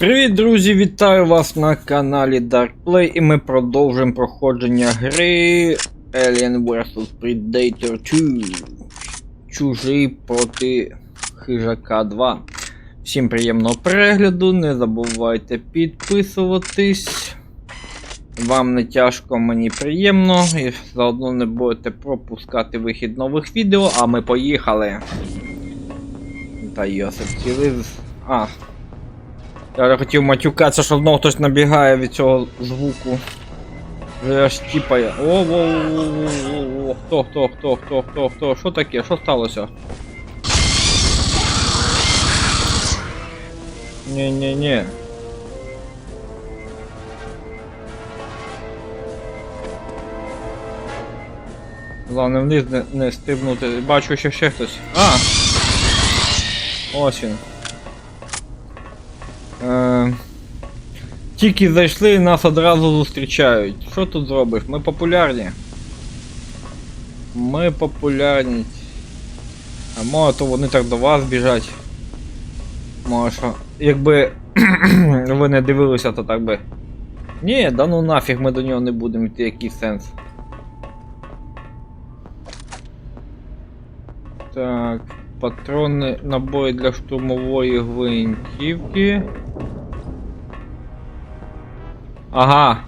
Привіт, друзі! Вітаю вас на каналі Dark Play і ми продовжуємо проходження гри Alien vs Predator 2. Чужий проти хижака 2. Всім приємного перегляду, не забувайте підписуватись. Вам не тяжко, мені приємно, і заодно не будете пропускати вихід нових відео, а ми поїхали. Та Йосип цілий. А, я хотів матюкатися, що знову хтось набігає від цього звуку. Вже аж тіпає. О, о, о, о, о, хто, хто, хто, хто, хто, хто, що таке? Що сталося? Ні-ні-ні. Главне вниз не, не стрибнути. Бачу, що ще хтось. А! Ось він. Е, тільки зайшли, нас одразу зустрічають. Що тут зробиш? Ми популярні. Ми популярні. А може то вони так до вас біжать. Може що. Якби ви не дивилися, то так би. Ні, да ну нафіг ми до нього не будемо йти, який сенс. Так, патрони, набої для штурмової гвинтівки. Ага.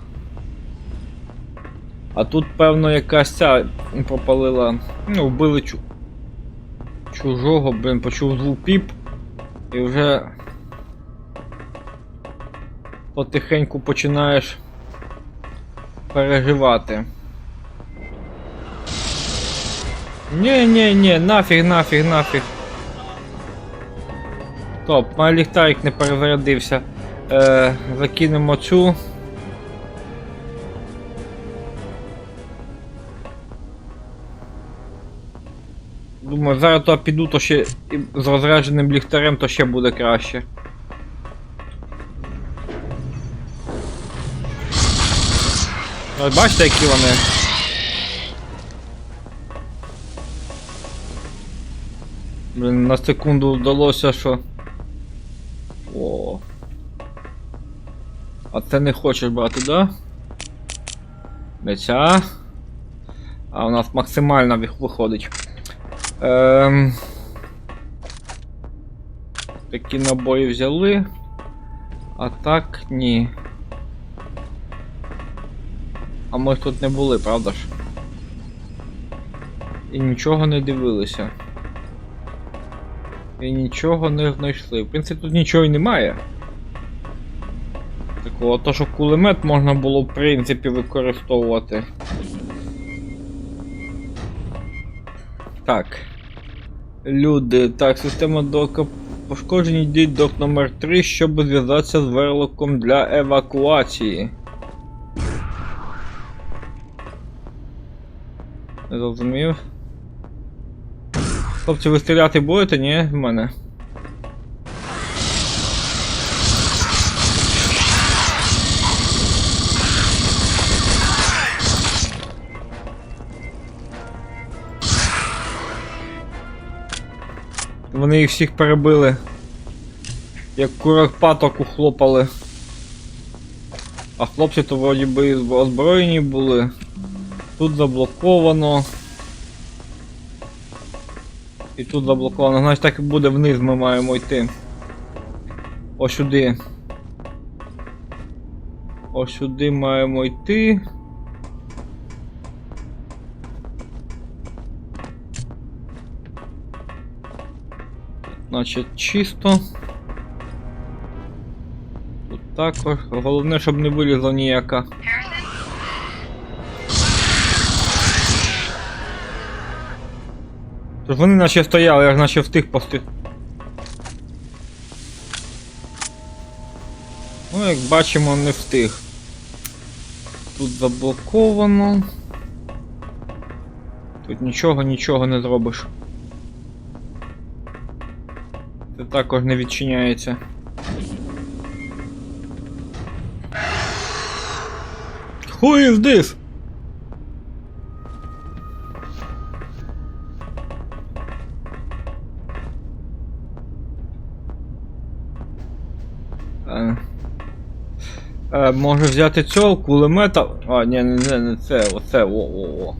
А тут, певно, якась ця пропалила. Ну, вбили чу... чужого, блин, почув звук піп. І вже потихеньку починаєш переживати. Ні, нафіг, нафіг, нафіг. Стоп, мій ліхтарик не перезарядився. Е, закинемо цю. Думаю, зараз то піду, то ще з розрядженим ліхтарем, то ще буде краще. Ось бачите, які вони. Блін, на секунду вдалося, що. О. А це не хочеш брати, да? Ця. А у нас максимально виходить. Ем... Такі набої взяли. А так ні. А ми тут не були, правда ж? І нічого не дивилися. І нічого не знайшли. В принципі, тут нічого й немає. Такого, то що кулемет можна було в принципі використовувати. Так. Люди, так, система дока пошкоджені, йдіть док номер 3, щоб зв'язатися з верлоком для евакуації. Не зрозумів. Хлопці, ви стріляти будете, ні? В мене. Вони їх всіх перебили. Як курок паток ухлопали. А хлопці то вроді би озброєні були. Тут заблоковано. І тут заблоковано. Значить так і буде вниз ми маємо йти. Ось сюди. Ось сюди маємо йти. Значить, чисто. Тут також. Головне, щоб не вилізла ніяка. Вони наче стояли, я ж наче встиг пости. Ну, як бачимо, не встиг. Тут заблоковано. Тут нічого, нічого не зробиш. Це також не відчиняється. Who is this? Е, взяти цього кулемета. А, ні, не, не, не це, оце, о, о, о.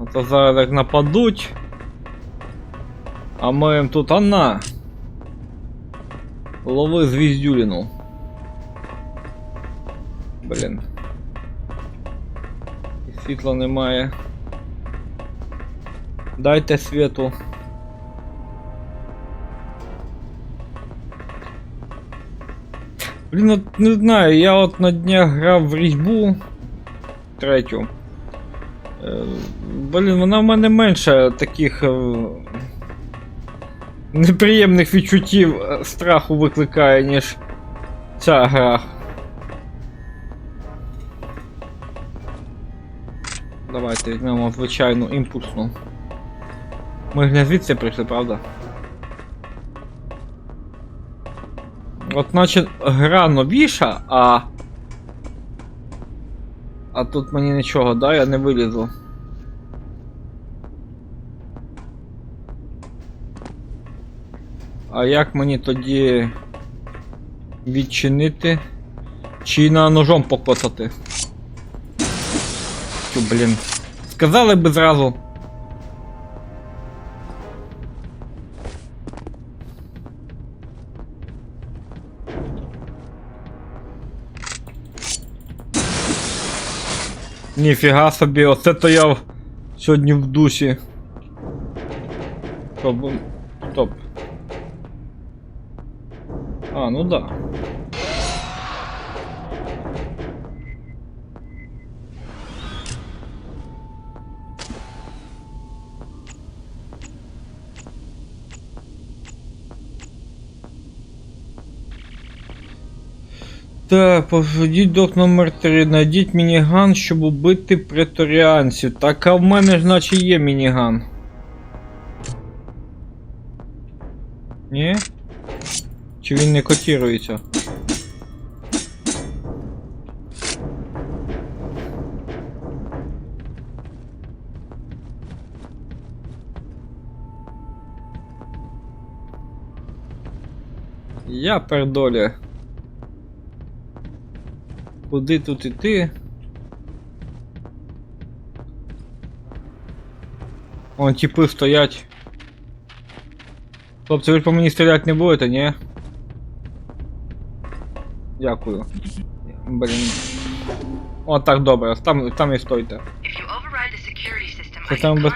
А то зараз як нападуть. А ми їм тут Анна. Лови звіздюліну. Блін. І світла немає. Дайте світу. Блін, от не знаю, я от на днях грав в різьбу третю. Е, Блін, вона в мене менше таких е, неприємних відчуттів е, страху викликає, ніж ця гра. Давайте візьмемо звичайну імпульсну. Ми ж не звідси прийшли, правда? От наче гра новіша, а. А тут мені нічого, да, я не вилізу. А як мені тоді відчинити? Чи на ножом покоцати? Блін. Сказали би зразу. Ніфіга собі, оце то я сьогодні в душі. Стоп. Стоп. А, ну да. Так, поведіть док номер 3. Найдіть мініган, щоб убити преторіанців. Так, а в мене ж наче є мініган. Ні? Чи він не котірується? Я пердолі. Куди тут іти? Вон типи стоять. Хлопці, ви ж по мені стріляти не будете, ні? Дякую. Блін. О, так добре, там, там і стойте. Це там без-.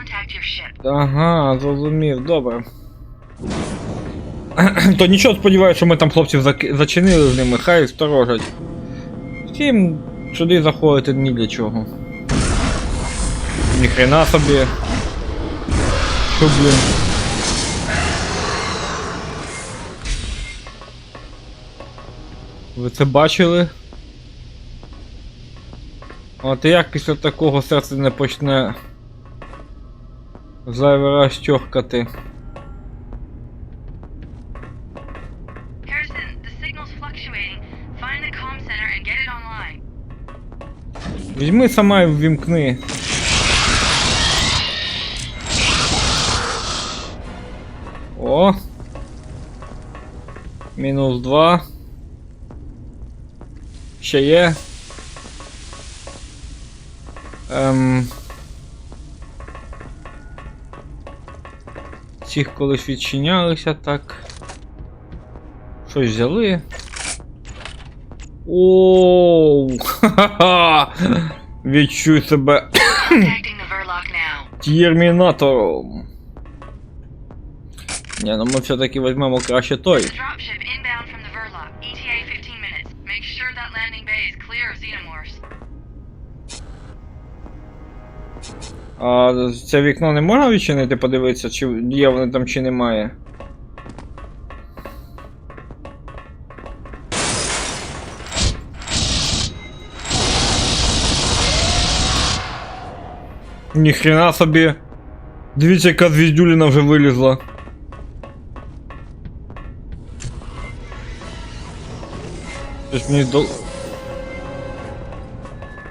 Ага, зрозумів, добре. То нічого сподіваюся, що ми там хлопців зак- зачинили з ними, хай сторожать. Втім, сюди заходити ні для чого. Ніхрена собі. Що, блін. Ви це бачили? От і як після такого серце не почне зайвий раз. Візьми сама і ввімкни. О. Мінус два. Ще є. Ем. Цих колись відчинялися, так. Щось взяли. Оу! Ха-ха-ха! Відчуй себе термінатором. Ні, ну ми все-таки візьмемо краще той. Dropship inbound from the Verloc. ETA 15 minutes. Make sure that landing bay is clear of xenomorphs. А це вікно не можна відчинити, подивитися, чи є вони там, чи немає. Ніхрена собі. Дивіться, яка звіздюліна вже вилізла. Щось мені до...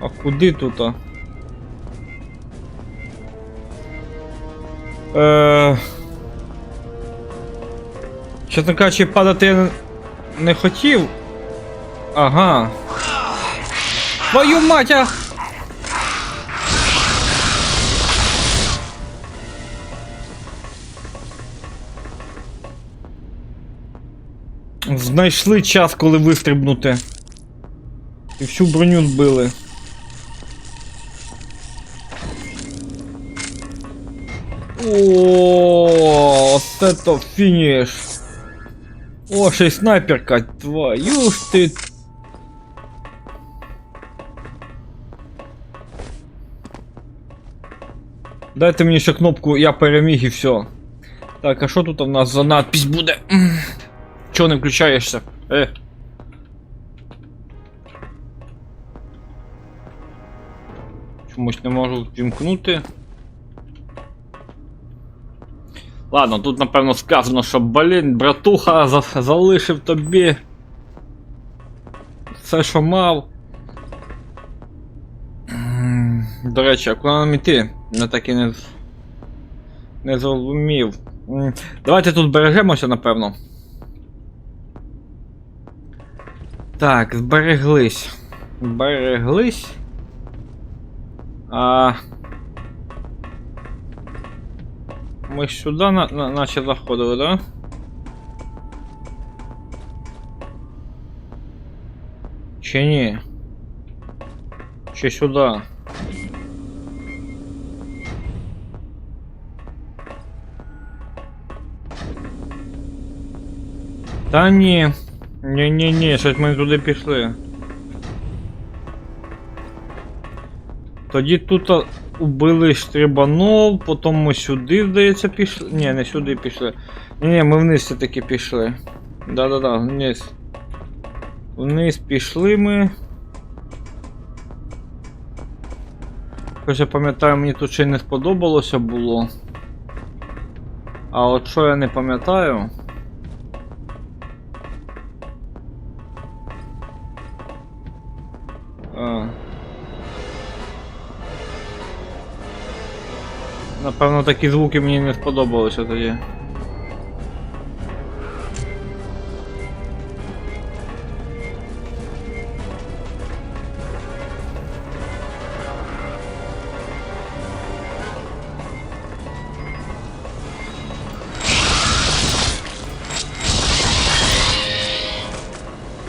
А куди тут? А? Е... Чесно кажучи, падати я не хотів. Ага. Твою мать! а! Знайшли час, коли вистрибнути. І всю броню збили. О, оце то фініш. О, ще й снайперка, твою ж ти. Дайте мені ще кнопку Я переміг і все. Так, а що тут у нас за надпись буде? Чого не включаєшся? Е. Чомусь не можу вімкнути. Ладно, тут напевно сказано, що блін, братуха за- залишив тобі. Все, що мав. До речі, а куди нам іти? Я так і не, не зрозумів. Давайте тут бережемося, напевно. Так, збереглись. Збереглись. А. Ми сюди на, на, наче заходили, да? Чи ні? Чи сюди? Та ні. Ні-ні-ні, щось ми туди пішли. Тоді тут убили штрибанов, потім ми сюди, здається, пішли. Ні, не сюди пішли. Ні, ні, ми вниз все-таки пішли. Да-да-да, вниз. Вниз пішли ми. Хоч я пам'ятаю, мені тут ще й не сподобалося було. А от що я не пам'ятаю. Напевно, такі звуки мені не сподобалися тоді.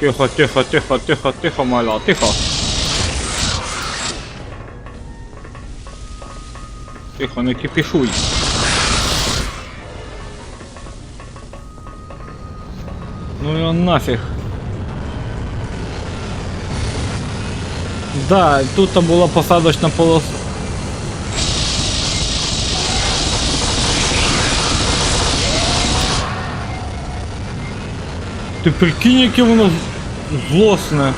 Тихо, тихо, тихо, тихо, тихо, маля, тихо. Тихо, не кипішуй. Ну його нафіг. Да, тут то була посадочна полоса. Ти прикинь, яке воно злосне.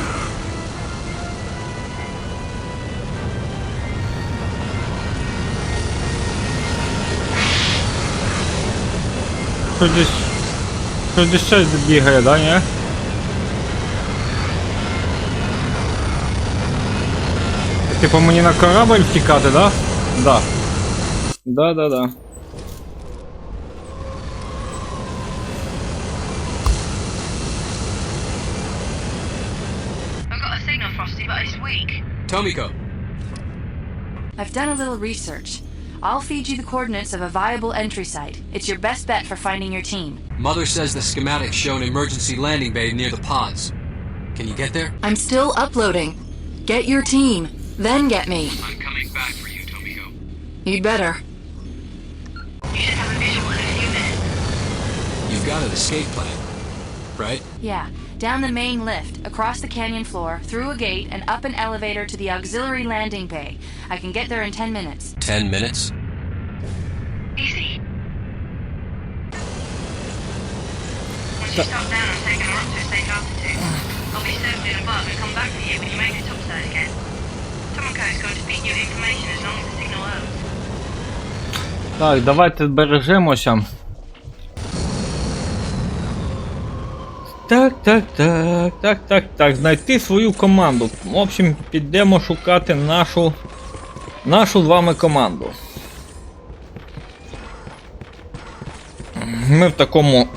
Щось десь. Щось десь ще бігає, да, ні? Типу мені на корабль втікати, да? Да. Да, да, да. I've got a signal, Frosty, but it's weak. Tomiko, I've done a little research. I'll feed you the coordinates of a viable entry site. It's your best bet for finding your team. Mother says the schematics show an emergency landing bay near the pods. Can you get there? I'm still uploading. Get your team, then get me. I'm coming back for you, Tomiko. You'd better. You should have a visual in a few minutes. You've got an escape plan, right? Yeah, down the main lift, across the canyon floor, through a gate, and up an elevator to the auxiliary landing bay. I can get there in 10 minutes. Ten minutes? Easy. Once you stop down, I'm taking her up to a safe altitude. I'll be circling above and come back for you when you make it topside again. Tomoko is going to feed you information as long as the signal holds. Так, давайте збережемося. Так, так, так, так, так, так. Знайти свою команду. В общем, підемо шукати нашу. Нашу з вами команду. Ми в такому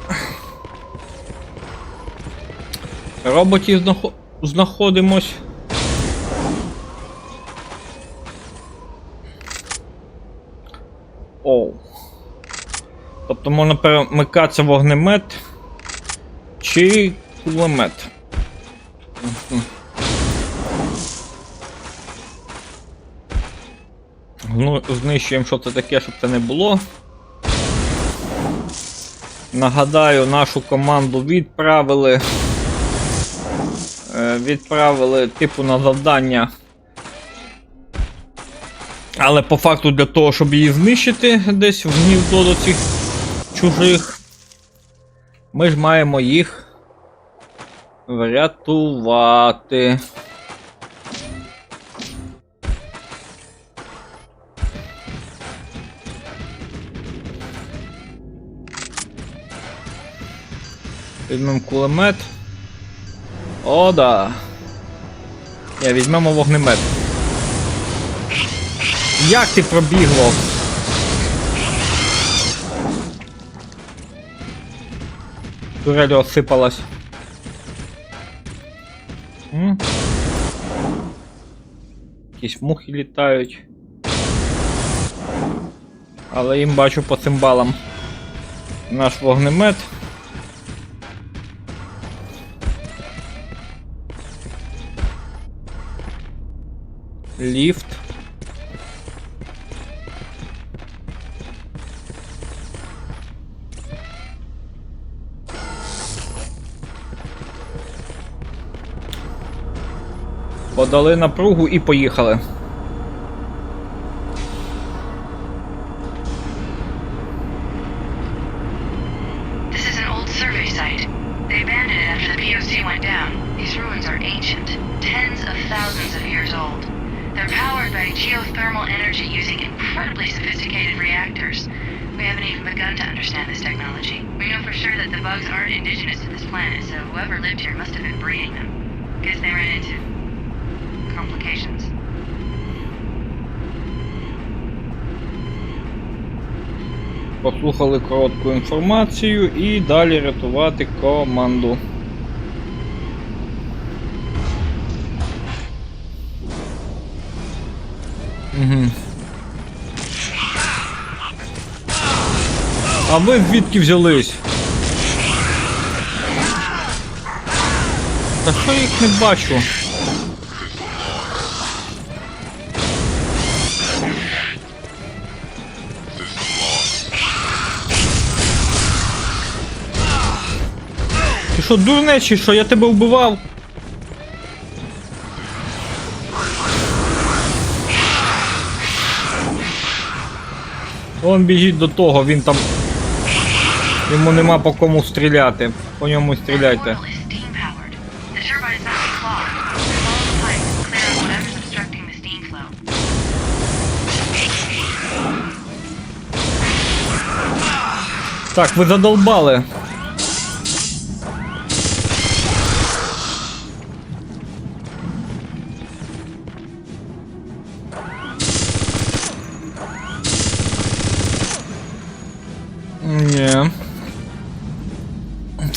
роботів знахо- знаходимось. Оу. Тобто можна перемикатися вогнемет чи кулемет. Ну, знищуємо, що це таке, щоб це не було. Нагадаю, нашу команду відправили. е, Відправили типу на завдання. Але по факту для того, щоб її знищити десь в гніздо до цих чужих, ми ж маємо їх врятувати. Візьмемо кулемет. О, да. Я візьмемо вогнемет. Як ти пробігло? Турель осипалась. М? Якісь мухи літають. Але їм бачу по цимбалам. Наш вогнемет. Ліфт. Подали напругу і поїхали. Послухали коротку інформацію і далі рятувати команду. Угу. А ви звідки взялись? Та що їх не бачу? Що, дурне чи що? Я тебе вбивав? Он біжить до того, він там. Йому нема по кому стріляти. По ньому стріляйте. The portal is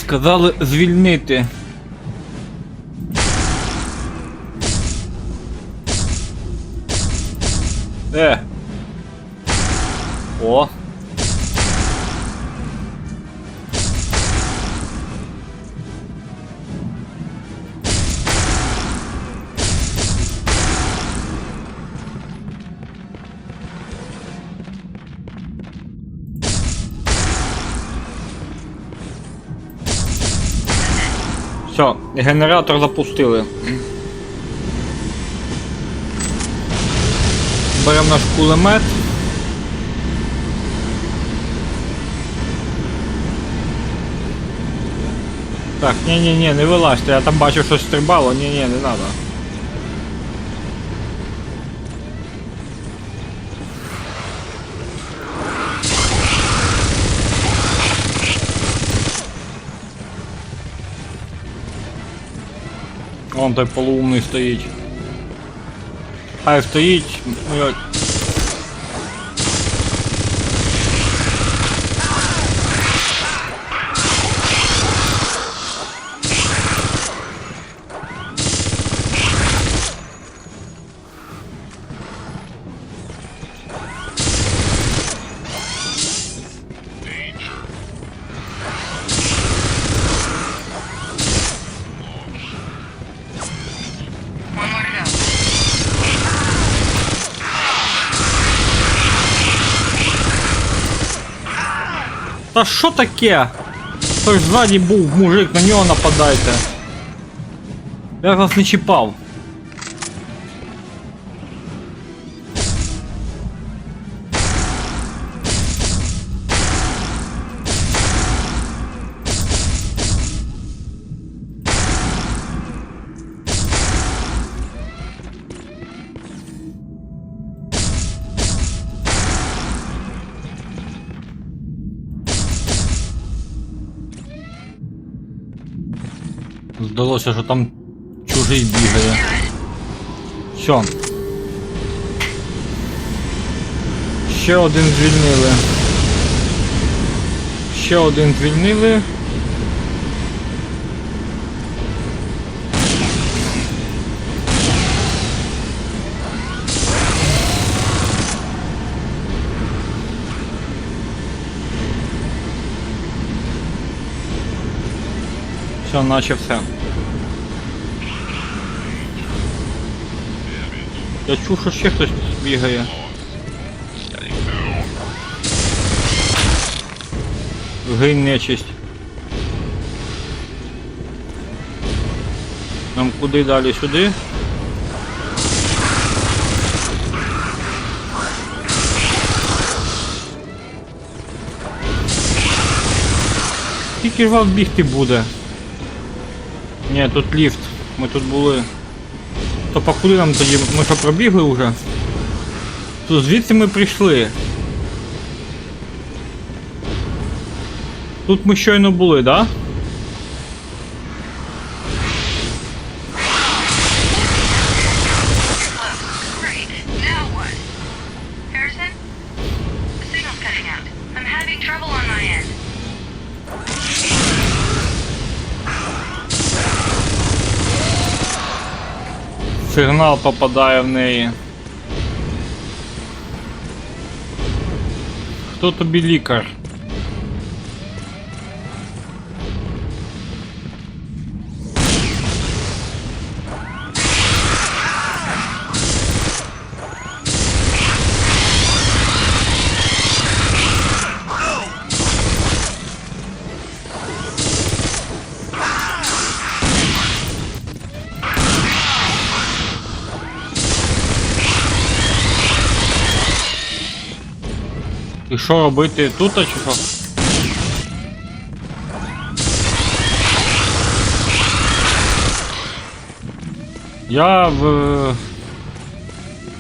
Сказали звільнити. Е. генератор запустили. Беремо наш кулемет. Так, ні-ні-ні, не вилазьте, я там бачу щось стрибало, ні-ні, не треба. Вон той полуумний стоїть. Хай стоїть. ну, Та що таке? Хтось ззаді був мужик, на нього нападайте. Я вас не чіпав. Здалося, що там чужий бігає. Що? Ще один звільнили. Ще один звільнили. Все, наче все. Я чув, що ще хтось бігає. Гинь нечисть. Нам куди далі? Сюди? Скільки ж вас бігти буде? Ні, тут ліфт. Ми тут були. То по куди нам тоді? Ми що пробігли вже? То звідси ми прийшли. Тут ми щойно були, да? Сигнал попадає в неї. Хто тобі лікар? Що робити тут, а чи що? Я в.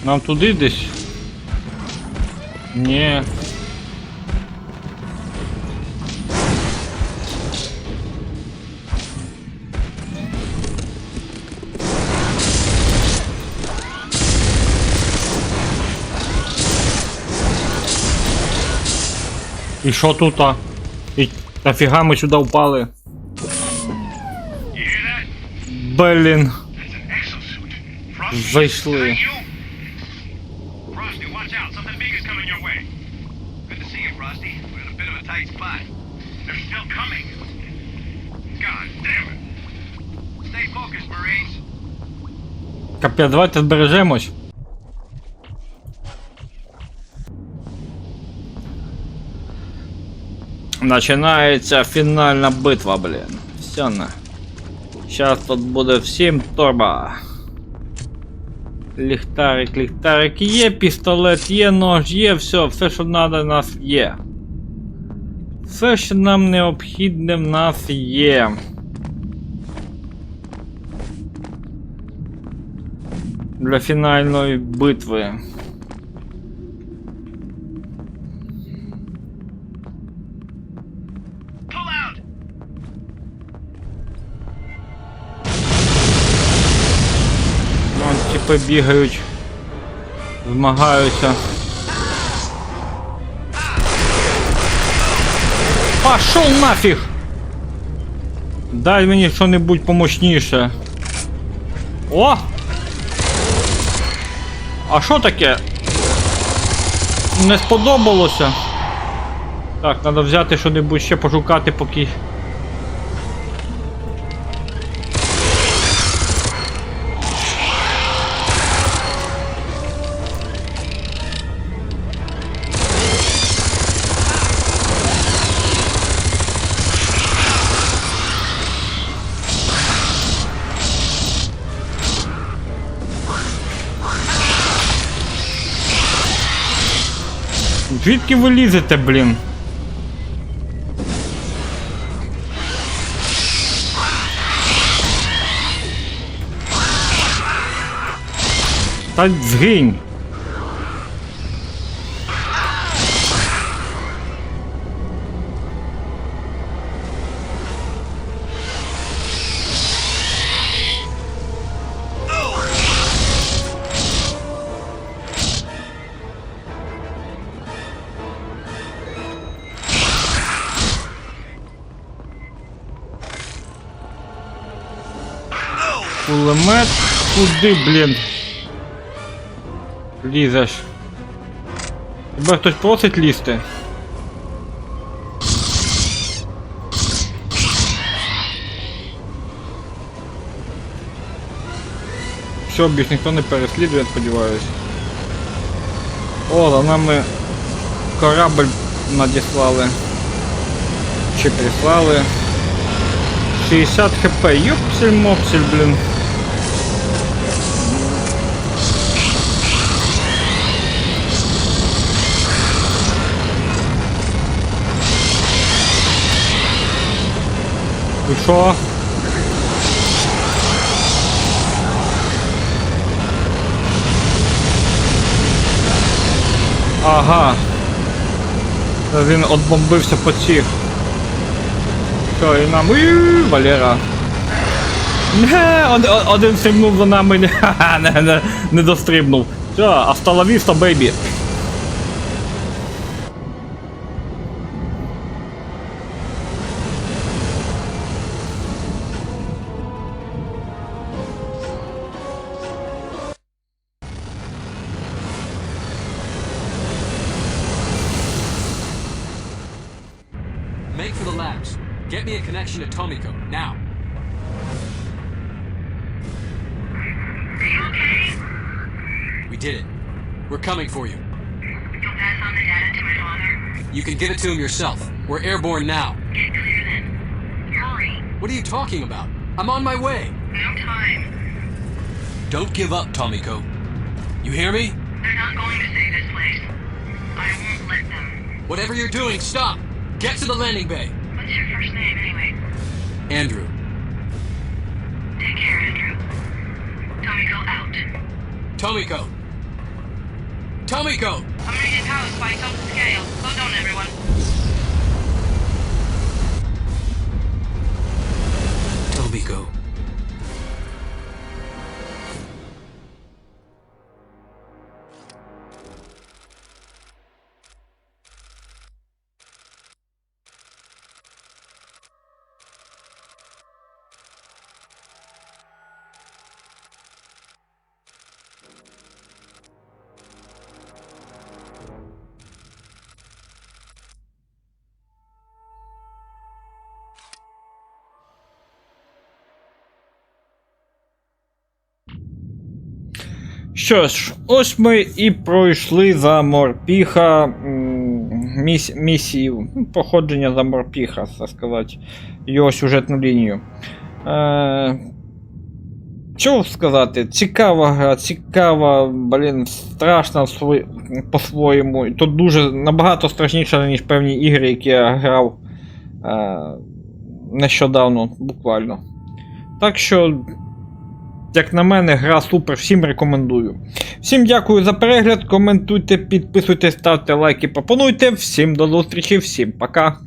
Нам туди десь. Ні. І що тут? а? І нафіга ми сюди впали? Блін. Зайшли. Frosty, watch out. Починається фінальна битва, блін. Все на. Зараз тут буде всім торба. Ліхтарик, ліхтарик є, пістолет є, нож є, все, все, що треба, в нас є. Все, що нам необхідне, в нас є. Для фінальної битви. Типи бігають. Змагаються. Пошел нафіг! Дай мені що-небудь помощніше. О! А що таке? Не сподобалося. Так, треба взяти що-небудь ще пошукати, поки. Звідки ви лізете, блін? Та згинь. Кулемет. Куди, блін? Лізеш. Тебе хтось просить лізти? Все, більш ніхто не переслідує, сподіваюсь. О, за нами корабль надіслали. Чи прислали. 60 хп, ёпсель мопсель, блин. І що? Ага. Він отбомбився по цих. Що, і нам. Уй, Валера. Не, од- од- один стрибнув за нами, ха-ха, не, не, не дострибнув. Все, асталавіста, бейбі. Did it. We're coming for you. You'll pass on the data to my father? You can give it to him yourself. We're airborne now. Get clear then. Hurry. What are you talking about? I'm on my way. No time. Don't give up, Tomiko. You hear me? They're not going to save this place. I won't let them. Whatever you're doing, stop! Get to the landing bay! What's your first name anyway? Andrew, Take care, Andrew. Tomiko out. Tomiko! Tommy Tomiko. I'm reading scale. Hold on, everyone. Tommy go. Що ж, ось ми і пройшли за морпіха міс, місію, ну, походження за морпіха, так сказати, його сюжетну лінію. Е, що сказати? Цікава гра, цікава, блін, страшна по-своєму. Тут дуже набагато страшніше, ніж певні ігри, які я грав е, нещодавно, буквально. Так що як на мене, гра супер, всім рекомендую. Всім дякую за перегляд, коментуйте, підписуйтесь, ставте лайки, пропонуйте. Всім до зустрічі, всім пока.